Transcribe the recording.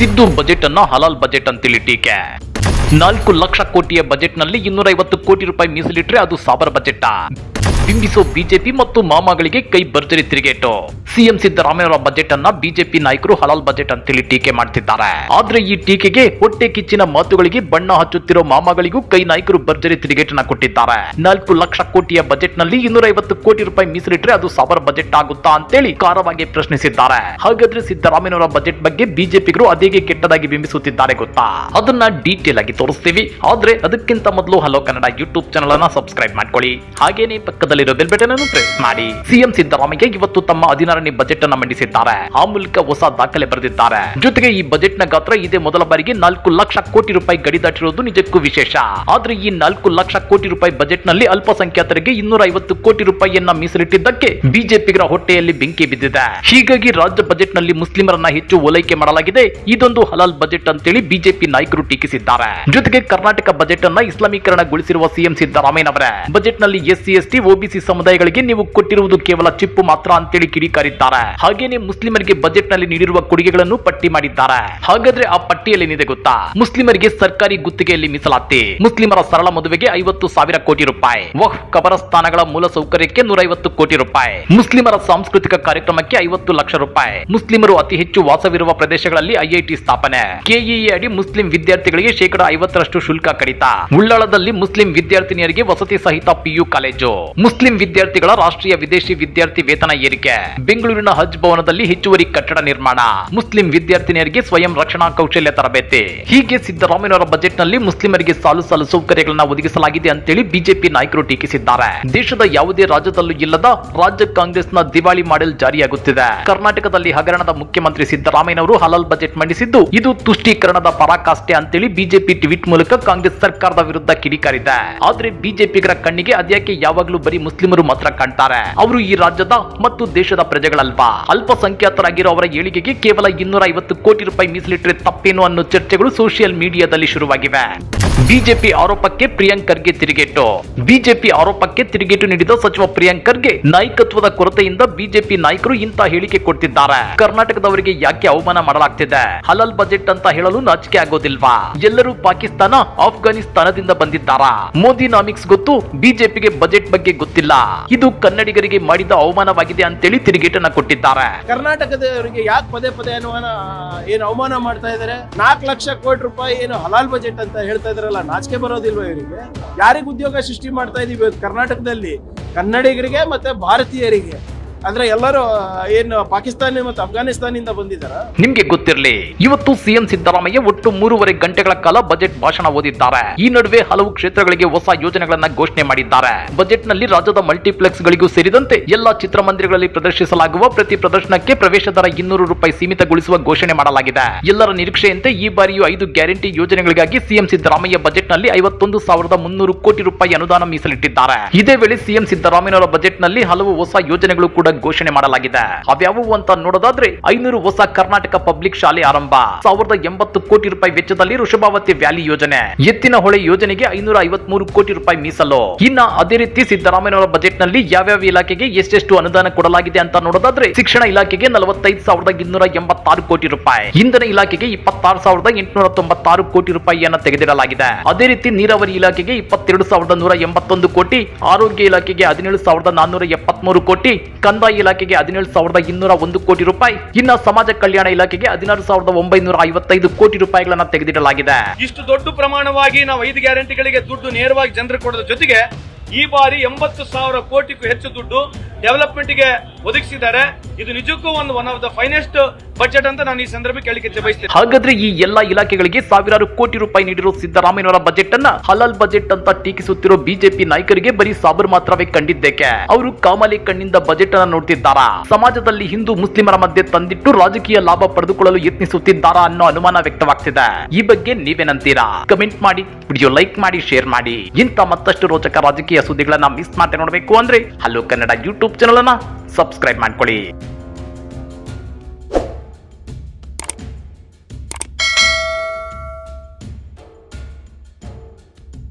Siddu budget ಅನ್ನು ಹಲಾಲ್ budget ಅಂತೇಳಿ ಟೀಕೆ. ನಾಲ್ಕು ಲಕ್ಷ ಕೋಟಿಯ ಬಜೆಟ್ನಲ್ಲಿ ಇನ್ನೂರ ಐವತ್ತು ಕೋಟಿ ರೂಪಾಯಿ ಮೀಸಲಿಟ್ರೆ ಅದು ಸಾಬರ ಬಜೆಟ್ ಬಿಂಬಿಸೋ ಬಿಜೆಪಿ ಮತ್ತು ಮಾಮಾಗಳಿಗೆ ಕೈ ಭರ್ಜರಿ ತಿರುಗೇಟು. ಸಿಎಂ ಸಿದ್ದರಾಮಯ್ಯ ಬಜೆಟ್ ಅನ್ನ ಬಿಜೆಪಿ ನಾಯಕರು ಹಲಾಲ್ ಬಜೆಟ್ ಅಂತೇಳಿ ಟೀಕೆ ಮಾಡ್ತಿದ್ದಾರೆ. ಆದ್ರೆ ಈ ಟೀಕೆಗೆ ಹೊಟ್ಟೆ ಕಿಚ್ಚಿನ ಮಾತುಗಳಿಗೆ ಬಣ್ಣ ಹಚ್ಚುತ್ತಿರೋ ಮಾಮಾಗಳಿಗೂ ಕೈ ನಾಯಕರು ಭರ್ಜರಿ ತಿರುಗೇಟನ್ನ ಕೊಟ್ಟಿದ್ದಾರೆ. ನಾಲ್ಕು ಲಕ್ಷ ಕೋಟಿಯ ಬಜೆಟ್ನಲ್ಲಿ ಇನ್ನೂರ ಐವತ್ತು ಕೋಟಿ ರೂಪಾಯಿ ಮೀಸಲಿಟ್ರೆ ಅದು ಸಾವಿರ ಬಜೆಟ್ ಆಗುತ್ತಾ ಅಂತೇಳಿ ಖಾರವಾಗಿ ಪ್ರಶ್ನಿಸಿದ್ದಾರೆ. ಹಾಗಾದ್ರೆ ಸಿದ್ದರಾಮಯ್ಯನವರ ಬಜೆಟ್ ಬಗ್ಗೆ ಬಿಜೆಪಿಗರು ಅದೇಗೆ ಕೆಟ್ಟದಾಗಿ ಬಿಂಬಿಸುತ್ತಿದ್ದಾರೆ ಗೊತ್ತಾ? ಅದನ್ನ ಡೀಟೇಲ್ ಆಗಿ ತೋರಿಸ್ತೀವಿ. ಆದ್ರೆ ಅದಕ್ಕಿಂತ ಮೊದಲು ಹಲೋ ಕನ್ನಡ ಯೂಟ್ಯೂಬ್ ಚಾನಲ್ ಅನ್ನ ಸಬ್ಸ್ಕ್ರೈಬ್ ಮಾಡ್ಕೊಳ್ಳಿ. ಹಾಗೇನೆ ಮಾಡಿ. ಸಿಎಂ ಸಿದ್ದರಾಮಯ್ಯ ಇವತ್ತು ತಮ್ಮ ಹದಿನಾರನೇ ಬಜೆಟ್ ಅನ್ನ ಮಂಡಿಸಿದ್ದಾರೆ. ಆ ಮೂಲಕ ಹೊಸ ದಾಖಲೆ ಬರೆದಿದ್ದಾರೆ. ಜೊತೆಗೆ ಈ ಬಜೆಟ್ನ ಗಾತ್ರ ಇದೇ ಮೊದಲ ಬಾರಿಗೆ ನಾಲ್ಕು ಲಕ್ಷ ಕೋಟಿ ರೂಪಾಯಿ ಗಡಿ ದಾಟಿರುವುದು ನಿಜಕ್ಕೂ ವಿಶೇಷ. ಆದ್ರೆ ಈ ನಾಲ್ಕು ಲಕ್ಷ ಕೋಟಿ ರೂಪಾಯಿ ಬಜೆಟ್ನಲ್ಲಿ ಅಲ್ಪಸಂಖ್ಯಾತರಿಗೆ ಇನ್ನೂರ ಐವತ್ತು ಕೋಟಿ ರೂಪಾಯಿಯನ್ನ ಮೀಸಲಿಟ್ಟಿದ್ದಕ್ಕೆ ಬಿಜೆಪಿಗರ ಹೊಟ್ಟೆಯಲ್ಲಿ ಬೆಂಕಿ ಬಿದ್ದಿದೆ. ಹೀಗಾಗಿ ರಾಜ್ಯ ಬಜೆಟ್ನಲ್ಲಿ ಮುಸ್ಲಿಮರನ್ನ ಹೆಚ್ಚು ಓಲೈಕೆ ಮಾಡಲಾಗಿದೆ. ಇದೊಂದು ಹಲಾಲ್ ಬಜೆಟ್ ಅಂತೇಳಿ ಬಿಜೆಪಿ ನಾಯಕರು ಟೀಕಿಸಿದ್ದಾರೆ. ಜೊತೆಗೆ ಕರ್ನಾಟಕ ಬಜೆಟ್ ಅನ್ನ ಇಸ್ಲಾಮೀಕರಣಗೊಳಿಸಿರುವ ಸಿಎಂ ಸಿದ್ದರಾಮಯ್ಯನವರ. ಬಜೆಟ್ನಲ್ಲಿ ಎಸ್ಸಿ ಎಸ್ಟಿ ಒಬಿಸಿ ಸಮುದಾಯಗಳಿಗೆ ನೀವು ಕೊಟ್ಟಿರುವುದು ಕೇವಲ ಚಿಪ್ಪು ಮಾತ್ರ ಅಂತೇಳಿ ಕಿಡಿಕಾರಿದ್ದಾರೆ. ಹಾಗೇನೆ ಮುಸ್ಲಿಮರಿಗೆ ಬಜೆಟ್ನಲ್ಲಿ ನೀಡಿರುವ ಕೊಡುಗೆಗಳನ್ನು ಪಟ್ಟಿ ಮಾಡಿದ್ದಾರೆ. ಹಾಗಾದ್ರೆ ಆ ಪಟ್ಟಿಯಲ್ಲಿ ಏನಿದೆ ಗೊತ್ತಾ? ಮುಸ್ಲಿಮರಿಗೆ ಸರ್ಕಾರಿ ಗುತ್ತಿಗೆಯಲ್ಲಿ ಮೀಸಲಾತಿ. ಮುಸ್ಲಿಮರ ಸರಳ ಮದುವೆಗೆ ಐವತ್ತು ಸಾವಿರ ಕೋಟಿ ರೂಪಾಯಿ. ವಹ್ ಕಬರಸ್ಥಾನಗಳ ಮೂಲ ಸೌಕರ್ಯಕ್ಕೆ ನೂರ ಕೋಟಿ ರೂಪಾಯಿ. ಮುಸ್ಲಿಮರ ಸಾಂಸ್ಕೃತಿಕ ಕಾರ್ಯಕ್ರಮಕ್ಕೆ ಐವತ್ತು ಲಕ್ಷ ರೂಪಾಯಿ. ಮುಸ್ಲಿಮರು ಅತಿ ಹೆಚ್ಚು ವಾಸವಿರುವ ಪ್ರದೇಶಗಳಲ್ಲಿ ಐಐಟಿ ಸ್ಥಾಪನೆ. ಕೆಇಎ ಅಡಿ ಮುಸ್ಲಿಂ ವಿದ್ಯಾರ್ಥಿಗಳಿಗೆ ಶೇಕಡ ಐವತ್ತರಷ್ಟು ಶುಲ್ಕ ಕಡಿತ. ಉಳ್ಳಾಳದಲ್ಲಿ ಮುಸ್ಲಿಂ ವಿದ್ಯಾರ್ಥಿನಿಯರಿಗೆ ವಸತಿ ಸಹಿತ ಪಿಯು ಕಾಲೇಜು. ಮುಸ್ಲಿಂ ವಿದ್ಯಾರ್ಥಿಗಳ ರಾಷ್ಟ್ರೀಯ ವಿದೇಶಿ ವಿದ್ಯಾರ್ಥಿ ವೇತನ ಏರಿಕೆ. ಬೆಂಗಳೂರಿನ ಹಜ್ ಭವನದಲ್ಲಿ ಹೆಚ್ಚುವರಿ ಕಟ್ಟಡ ನಿರ್ಮಾಣ. ಮುಸ್ಲಿಂ ವಿದ್ಯಾರ್ಥಿನಿಯರಿಗೆ ಸ್ವಯಂ ರಕ್ಷಣಾ ಕೌಶಲ್ಯ ತರಬೇತಿ. ಹೀಗೆ ಸಿದ್ದರಾಮಯ್ಯವರ ಬಜೆಟ್ನಲ್ಲಿ ಮುಸ್ಲಿಮರಿಗೆ ಸಾಲು ಸಾಲು ಸೌಕರ್ಯಗಳನ್ನು ಒದಗಿಸಲಾಗಿದೆ ಅಂತೇಳಿ ಬಿಜೆಪಿ ನಾಯಕರು ಟೀಕಿಸಿದ್ದಾರೆ. ದೇಶದ ಯಾವುದೇ ರಾಜ್ಯದಲ್ಲೂ ಇಲ್ಲದ ರಾಜ್ಯ ಕಾಂಗ್ರೆಸ್ನ ದಿವಾಳಿ ಮಾಡೆಲ್ ಜಾರಿಯಾಗುತ್ತಿದೆ. ಕರ್ನಾಟಕದಲ್ಲಿ ಹಗರಣದ ಮುಖ್ಯಮಂತ್ರಿ ಸಿದ್ದರಾಮಯ್ಯನವರು ಹಲಾಲ್ ಬಜೆಟ್ ಮಂಡಿಸಿದ್ದು, ಇದು ತುಷ್ಟೀಕರಣದ ಪರಾಕಾಷ್ಠೆ ಅಂತೇಳಿ ಬಿಜೆಪಿ ಟ್ವೀಟ್ ಮೂಲಕ ಕಾಂಗ್ರೆಸ್ ಸರ್ಕಾರದ ವಿರುದ್ಧ ಕಿಡಿಕಾರಿದೆ. ಆದ್ರೆ ಬಿಜೆಪಿಗರ ಕಣ್ಣಿಗೆ ಅದ್ಯಾಕೆ ಯಾವಾಗಲೂ ಬರೀ ಮುಸ್ಲಿಮರು ಮಾತ್ರ ಕಾಣ್ತಾರೆ. ಅವರು ಈ ರಾಜ್ಯದ ಮತ್ತು ದೇಶದ ಪ್ರಜೆಗಳಲ್ವಾ? ಅಲ್ಪಸಂಖ್ಯಾತರಾಗಿರೋ ಅವರ ಏಳಿಗೆಗೆ ಕೇವಲ ಇನ್ನೂರ ಐವತ್ತು ಕೋಟಿ ರೂಪಾಯಿ ಮೀಸಲಿಟ್ಟರೆ ತಪ್ಪೇನು ಅನ್ನೋ ಚರ್ಚೆಗಳು ಸೋಷಿಯಲ್ ಮೀಡಿಯಾದಲ್ಲಿ ಶುರುವಾಗಿವೆ. ಬಿಜೆಪಿ ಆರೋಪಕ್ಕೆ ಪ್ರಿಯಾಂಕ್ ಖರ್ಗೆ ತಿರುಗೇಟು. ಬಿಜೆಪಿ ಆರೋಪಕ್ಕೆ ತಿರುಗೇಟು ನೀಡಿದ ಸಚಿವ ಪ್ರಿಯಾಂಕ್ ಖರ್ಗೆ ನಾಯಕತ್ವದ ಕೊರತೆಯಿಂದ ಬಿಜೆಪಿ ನಾಯಕರು ಇಂತಹ ಹೇಳಿಕೆ ಕೊಡ್ತಿದ್ದಾರೆ. ಕರ್ನಾಟಕದವರಿಗೆ ಯಾಕೆ ಅವಮಾನ ಮಾಡಲಾಗ್ತಿದೆ? ಹಲಾಲ್ ಬಜೆಟ್ ಅಂತ ಹೇಳಲು ನಾಚಿಕೆ ಆಗೋದಿಲ್ವಾ? ಎಲ್ಲರೂ ಪಾಕಿಸ್ತಾನ, ಆಫ್ಘಾನಿಸ್ತಾನದಿಂದ ಬಂದಿದ್ದಾರ? ಮೋದಿ ನಾಮಿಕ್ಸ್ ಗೊತ್ತು ಬಿಜೆಪಿಗೆ ಬಜೆಟ್ ಬಗ್ಗೆ ಗೊತ್ತಿಲ್ಲ. ಇದು ಕನ್ನಡಿಗರಿಗೆ ಮಾಡಿದ ಅವಮಾನವಾಗಿದೆ ಅಂತೇಳಿ ತಿರುಗೇಟನ್ನ ಕೊಟ್ಟಿದ್ದಾರೆ. ಕರ್ನಾಟಕದವರಿಗೆ ಯಾಕೆ ಪದೇ ಪದೇ ಏನು ಅವಮಾನ ಮಾಡ್ತಾ ಇದಾರೆ? ನಾಲ್ಕು ಲಕ್ಷ ಕೋಟಿ ರೂಪಾಯಿ ಏನು ಹಲಾಲ್ ಬಜೆಟ್ ಅಂತ ಹೇಳ್ತಾ ಇದಾರಲ್ಲ ನಾಚಿಕೆ ಬರೋದಿಲ್ವಾ ಇವರಿಗೆ? ಯಾರಿಗೆ ಉದ್ಯೋಗ ಸೃಷ್ಟಿ ಮಾಡ್ತಾ ಇದೀವಿ ಕರ್ನಾಟಕದಲ್ಲಿ? ಕನ್ನಡಿಗರಿಗೆ ಮತ್ತೆ ಭಾರತೀಯರಿಗೆ? ಅಂದ್ರೆ ಎಲ್ಲರೂ ಏನು ಪಾಕಿಸ್ತಾನ ಮತ್ತು ಅಫ್ಘಾನಿಸ್ತಾನಿಂದ ಬಂದಿದಾರ ನಿಮ್ಗೆ ಗೊತ್ತಿರಲಿ, ಇವತ್ತು ಸಿಎಂ ಸಿದ್ದರಾಮಯ್ಯ ಒಟ್ಟು ಮೂರುವರೆ ಗಂಟೆಗಳ ಕಾಲ ಬಜೆಟ್ ಭಾಷಣ ಓದಿದ್ದಾರೆ. ಈ ನಡುವೆ ಹಲವು ಕ್ಷೇತ್ರಗಳಿಗೆ ಹೊಸ ಯೋಜನೆಗಳನ್ನ ಘೋಷಣೆ ಮಾಡಿದ್ದಾರೆ. ಬಜೆಟ್ನಲ್ಲಿ ರಾಜ್ಯದ ಮಲ್ಟಿಪ್ಲೆಕ್ಸ್ ಗಳಿಗೂ ಸೇರಿದಂತೆ ಎಲ್ಲಾ ಚಿತ್ರಮಂದಿರಗಳಲ್ಲಿ ಪ್ರದರ್ಶಿಸಲಾಗುವ ಪ್ರತಿ ಪ್ರದರ್ಶನಕ್ಕೆ ಪ್ರವೇಶ ದರ ಇನ್ನೂರು ರೂಪಾಯಿ ಸೀಮಿತಗೊಳಿಸುವ ಘೋಷಣೆ ಮಾಡಲಾಗಿದೆ. ಎಲ್ಲರ ನಿರೀಕ್ಷೆಯಂತೆ ಈ ಬಾರಿಯೂ ಐದು ಗ್ಯಾರಂಟಿ ಯೋಜನೆಗಳಿಗಾಗಿ ಸಿಎಂ ಸಿದ್ದರಾಮಯ್ಯ ಬಜೆಟ್ನಲ್ಲಿ ಐವತ್ತೊಂದು ಸಾವಿರದ ಮುನ್ನೂರು ಕೋಟಿ ರೂಪಾಯಿ ಅನುದಾನ ಮೀಸಲಿಟ್ಟಿದ್ದಾರೆ. ಇದೇ ವೇಳೆ ಸಿಎಂ ಸಿದ್ದರಾಮಯ್ಯ ಬಜೆಟ್ನಲ್ಲಿ ಹಲವು ಹೊಸ ಯೋಜನೆಗಳು ಕೂಡ ಘೋಷಣೆ ಮಾಡಲಾಗಿದೆ. ಅವ್ಯಾವುವು ಅಂತ ನೋಡೋದಾದ್ರೆ ಐನೂರು ಹೊಸ ಕರ್ನಾಟಕ ಪಬ್ಲಿಕ್ ಶಾಲೆ ಆರಂಭ. ಸಾವಿರದ ಎಂಬತ್ತು ಕೋಟಿ ರೂಪಾಯಿ ವೆಚ್ಚದಲ್ಲಿ ವೃಷಭಾವತಿ ವ್ಯಾಲಿ ಯೋಜನೆ. ಎತ್ತಿನ ಹೊಳೆ ಯೋಜನೆಗೆ ಐನೂರ ಐವತ್ಮೂರು ಕೋಟಿ ರೂಪಾಯಿ ಮೀಸಲು. ಇನ್ನ ಅದೇ ರೀತಿ ಸಿದ್ದರಾಮಯ್ಯನವರ ಬಜೆಟ್ನಲ್ಲಿ ಯಾವ್ಯಾವ ಇಲಾಖೆಗೆ ಎಷ್ಟೆಷ್ಟು ಅನುದಾನ ಕೊಡಲಾಗಿದೆ ಅಂತ ನೋಡೋದಾದ್ರೆ ಶಿಕ್ಷಣ ಇಲಾಖೆಗೆ ನಲವತ್ತೈದು ಸಾವಿರದ ಇನ್ನೂರ ಎಂಬತ್ತಾರು ಕೋಟಿ ರೂಪಾಯಿ. ಇಂಧನ ಇಲಾಖೆಗೆ ಇಪ್ಪತ್ತಾರು ಸಾವಿರದ ಎಂಟುನೂರ ತೊಂಬತ್ತಾರು ಕೋಟಿ ರೂಪಾಯಿಯನ್ನ ತೆಗೆದಿಡಲಾಗಿದೆ. ಅದೇ ರೀತಿ ನೀರಾವರಿ ಇಲಾಖೆಗೆ ಇಪ್ಪತ್ತೆರಡು ಸಾವಿರದ ನೂರ ಎಂಬತ್ತೊಂದು ಕೋಟಿ, ಆರೋಗ್ಯ ಇಲಾಖೆಗೆ ಹದಿನೇಳು ಸಾವಿರದ ನಾನ್ನೂರ ಎಪ್ಪತ್ಮೂರು ಕೋಟಿ ಕಂದಾಯ ಇಲಾಖೆಗೆ ಹದಿನೇಳು ಸಾವಿರದ ಇನ್ನೂರ ಒಂದು ಕೋಟಿ ರೂಪಾಯಿ. ಇನ್ನ ಸಮಾಜ ಕಲ್ಯಾಣ ಇಲಾಖೆಗೆ ಹದಿನಾರು ಸಾವಿರದ ಒಂಬೈನೂರ ಐವತ್ತೈದು ಕೋಟಿ ರೂಪಾಯಿಗಳನ್ನ ತೆಗೆದಿಡಲಾಗಿದೆ. ಇಷ್ಟು ದೊಡ್ಡ ಪ್ರಮಾಣವಾಗಿ ನಾವು ಐದು ಗ್ಯಾರಂಟಿಗಳಿಗೆ ದುಡ್ಡು ನೇರವಾಗಿ ಜನರು ಕೊಡೋದ್ರ ಜೊತೆಗೆ ಈ ಬಾರಿ ಎಂಬತ್ತು ಸಾವಿರ ಕೋಟಿಗೂ ಹೆಚ್ಚು ದುಡ್ಡು ಡೆವಲಪ್ಮೆಂಟ್ಗೆ ಒದಗಿಸಿದ್ದಾರೆ. ಇದು ನಿಜಕ್ಕೂ ಒಂದು one of the finest budget ಅಂತ ನಾನು ಈ ಸಂದರ್ಭ ಹೇಳಿಕೆ ಬಯಸ್ತೇನೆ. ಹಾಗಾದ್ರೆ ಈ ಎಲ್ಲಾ ಇಲಾಖೆಗಳಿಗೆ ಸಾವಿರಾರು ಕೋಟಿ ರೂಪಾಯಿ ನೀಡಿರೋ ಸಿದ್ದರಾಮಯ್ಯನವರ ಬಜೆಟ್ ಅನ್ನ ಹಲಲ್ ಬಜೆಟ್ ಅಂತ ಟೀಕಿಸುತ್ತಿರೋ ಬಿಜೆಪಿ ನಾಯಕರಿಗೆ ಬರೀ ಸಾಬರ್ ಮಾತ್ರವೇ ಕಂಡಿದ್ದೇಕೆ ಅವರು ಕಾಮಾಲಿ ಕಣ್ಣಿಂದ ಬಜೆಟ್ ಅನ್ನ ನೋಡ್ತಿದ್ದಾರಾ? ಸಮಾಜದಲ್ಲಿ ಹಿಂದೂ ಮುಸ್ಲಿಮರ ಮಧ್ಯೆ ತಂದಿಟ್ಟು ರಾಜಕೀಯ ಲಾಭ ಪಡೆದುಕೊಳ್ಳಲು ಯತ್ನಿಸುತ್ತಿದ್ದಾರಾ ಅನ್ನೋ ಅನುಮಾನ ವ್ಯಕ್ತವಾಗ್ತಿದೆ. ಈ ಬಗ್ಗೆ ನೀವೇನಂತೀರಾ? ಕಮೆಂಟ್ ಮಾಡಿ, ವಿಡಿಯೋ ಲೈಕ್ ಮಾಡಿ, ಶೇರ್ ಮಾಡಿ. ಇಂಥ ಮತ್ತಷ್ಟು ರೋಚಕ ರಾಜಕೀಯ ಸುದ್ದಿಗಳನ್ನ ಮಿಸ್ ಮಾಡದೆ ನೋಡಬೇಕು ಅಂದ್ರೆ ಹಲೋ ಕನ್ನಡ ಯೂಟ್ಯೂಬ್ ಚಾನಲ್ ಅನ್ನ ಸಬ್ಸ್ಕ್ರೈಬ್ ಮಾಡ್ಕೊಳ್ಳಿ.